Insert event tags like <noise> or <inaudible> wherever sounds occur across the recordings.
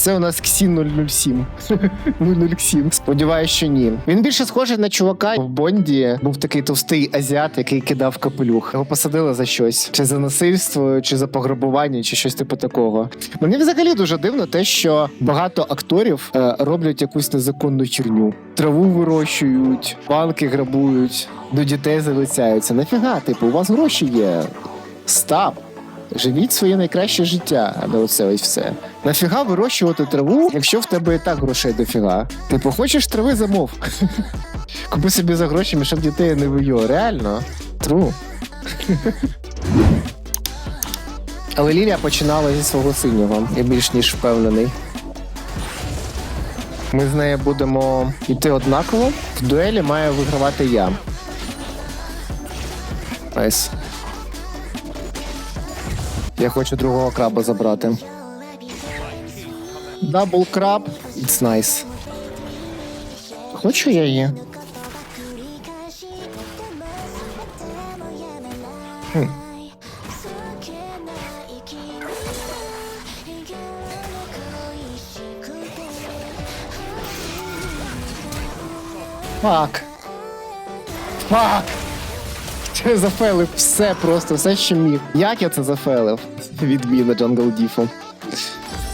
це у нас Ксін 007. 007. <laughs> Сподіваюсь, що ні. Він більше схожий на чувака в Бонді. Був такий товстий азіат, який кидав капелюх. Його посадили за щось. Чи за насильство, чи за пограбування, чи щось типу такого. Мені взагалі дуже дивно те, що багато акторів е, роблять якусь незаконну херню. Траву вирощують, банки грабують, до дітей залицяються. Нафіга, типу, у вас гроші є. Стап. Живіть своє найкраще життя, а не оце ось все. Нафіга вирощувати траву, якщо в тебе і так грошей дофіга. Типу, хочеш трави замов. <laughs> Купи собі за гроші, мішок дітей не вийо. Реально? Тру. <laughs> Але Лілія починала зі свого синього. Я більш ніж впевнений. Ми з нею будемо йти однаково. В дуелі має вигравати я. Найс. Я хочу другого краба забрати. Дабл краб. It's nice. Хочу я її. Хм. Фак. Фак. Це зафейлив все просто, все, що міг. Як я це зафейлив? Відміна Джангл Діфу.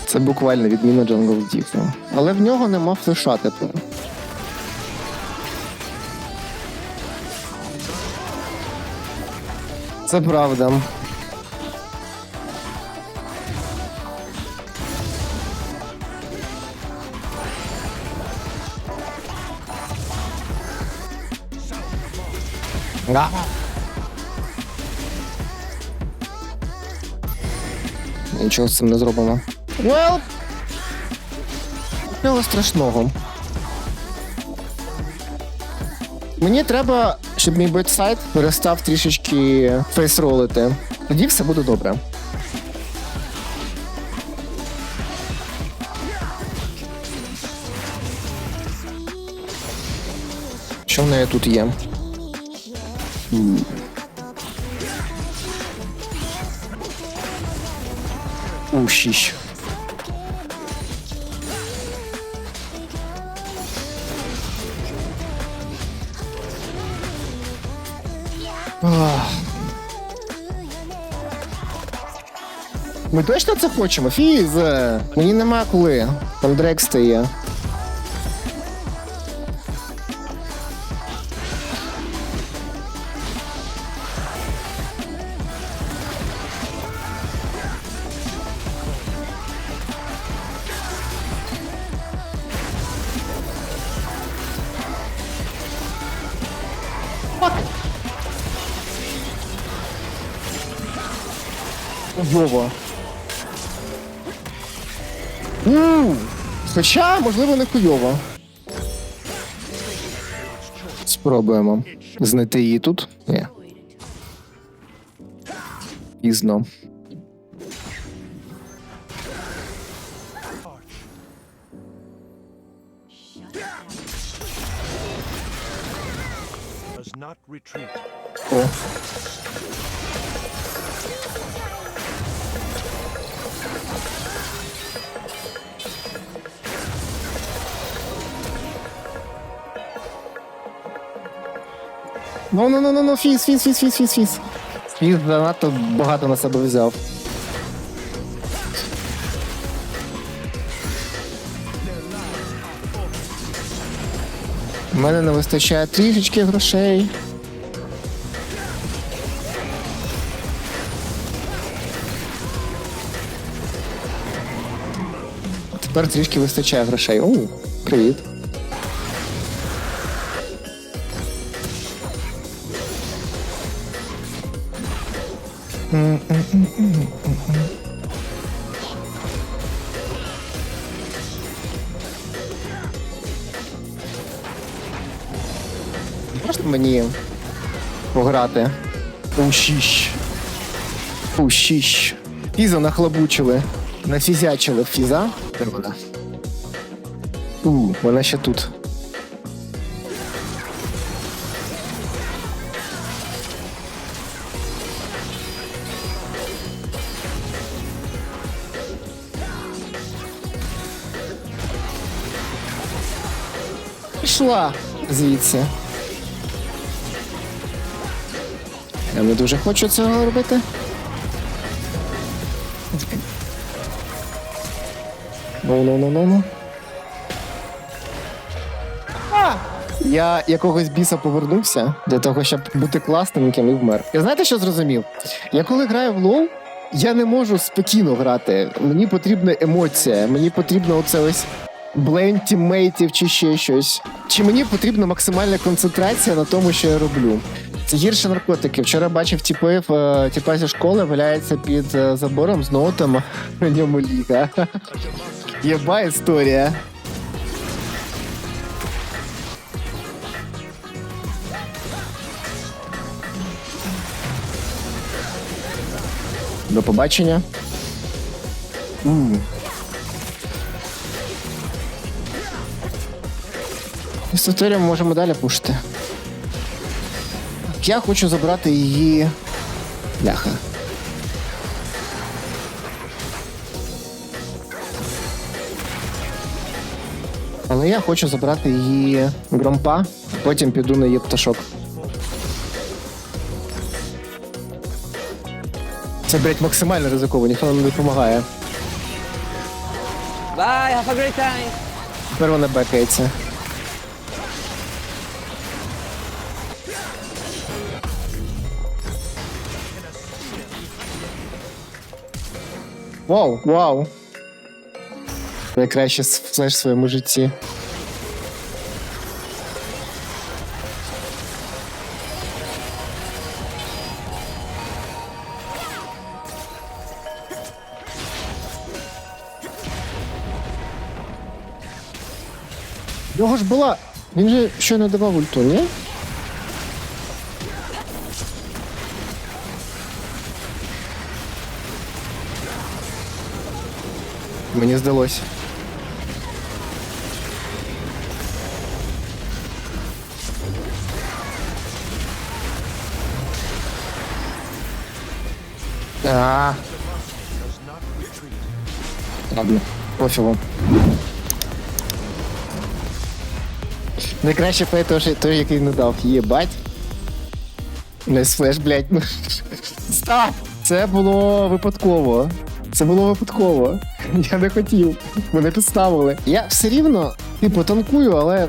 Це буквально відміна Джангл Діфу. Але в нього нема флеша тепер. Це правда. Да. Нічого з цим не зробимо. Well. Нічого страшного. Мені треба, щоб мій бетсайд перестав трішечки фейсролити. Тоді все буде добре. Що в неї тут є? Ущищ. Ах. Ми точно це хочемо? Фіз! Мені нема коли. Там дрек стає. Вова. У, Хоча, можливо, не хуйово. Спробуємо знайти її тут. Ні. Пізно. Not retreat. О. Ну, ну, ну, ну, ну, фіз, фіз, фіз, фіз, фіз, фіз. Фіз занадто багато на себе взяв. У мене не вистачає трішечки грошей. Тепер трішки вистачає грошей. О, привіт. Можна мені пограти? Ущіщ. Ущіщ. Фіза нахлобучили. Нафізячили фіза. Де вона? У, вона ще тут. Пішла звідси. Я не дуже хочу цього робити. Ну, ну, ну, ну, ну. Я якогось біса повернувся для того, щоб бути класненьким і вмер. Я знаєте, що зрозумів? Я коли граю в лоу, я не можу спокійно грати. Мені потрібна емоція, мені потрібно оце ось блейм тіммейтів чи ще щось. Чи мені потрібна максимальна концентрація на тому, що я роблю. Це гірше наркотики. Вчора бачив типів, е, типа зі школи валяється під е, забором з ноутом, на ньому ліга. <laughs> Єба історія. До побачення. М. З ми можемо далі пушити. Я хочу забрати її. Ляха. Але я хочу забрати її громпа, потім піду на її пташок. Це, блядь, максимально ризиково, ніхто нам не допомагає. Bye, have a great time. Тепер вона бекається. Вау, вау. Найкраще флеш в своєму житті. Його ж була. Він же щойно давав ульту, ні? Мені здалося. А. Ладно, пофігу. Найкраще фей той, який не дав. Єбать. Не флеш, блядь. <laughs> Стоп! Це було випадково. Це було випадково. Я не хотів. Мене підставили. Я все рівно, типу, танкую, але.